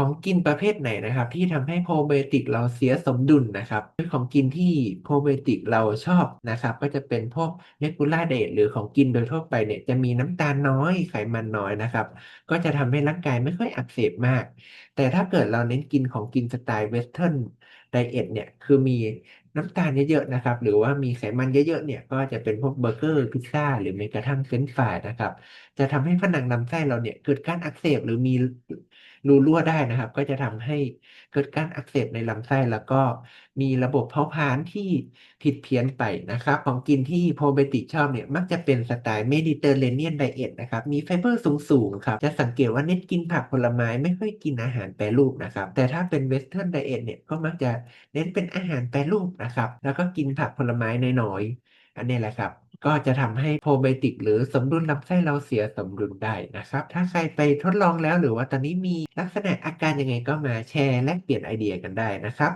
ของกินประเภทไหนนะครับ ที่ทำให้โปรไบโอติกเราเสียสมดุลนะครับของกินที่โปรไบโอติกเราชอบนะครับ ก็จะเป็นพวกเนกูล่าเดทหรือของกินโดยทั่วไปเนี่ยจะมีน้ำตาลน้อยไขมันน้อยนะครับ ก็จะทำให้ร่างกายไม่ค่อยอักเสบมาก แต่ถ้าเกิดเราเน้นกินของกินสไตล์เวสเทิร์นไดเอทเนี่ยคือมีน้ำตาลเยอะๆนะครับ หรือว่ามีไขมันเยอะๆเนี่ยก็จะเป็นพวกเบอร์เกอร์พิซซ่าหรือแม้กระทั่งเฟรนช์ฟรายนะครับ จะทำให้ผนังลำไส้เราเนี่ยเกิดการอักเสบหรือมีรูรั่วได้นะครับ ก็จะทำให้เกิดการอักเสบในลำไส้แล้วก็มีระบบเผาผลาญที่ผิดเพี้ยนไปนะครับ ของกินที่โปรไบติชอบเนี่ยมักจะเป็นสไตล์เมดิเตอร์เรเนียนไดเอทนะครับ มีไฟเบอร์สูงๆครับ จะสังเกตว่าเน้นกินผักผลไม้ไม่ค่อยกินอาหารแปรรูปนะครับ แต่ถ้าเป็นเวสเทิร์นไดเอทเนี่ยก็มักจะเน้นเป็นอาหารแปรรูปนะครับ แล้วก็กินผักผลไม้น้อยๆอันนี้แหละครับ ก็จะทำให้โปรไบติกหรือสมดุลลำไส้เราเสียสมดุลได้นะครับ ถ้าใครไปทดลองแล้วหรือว่าตอนนี้มีลักษณะอาการยังไงก็มาแชร์และเปลี่ยนไอเดียกันได้นะครับ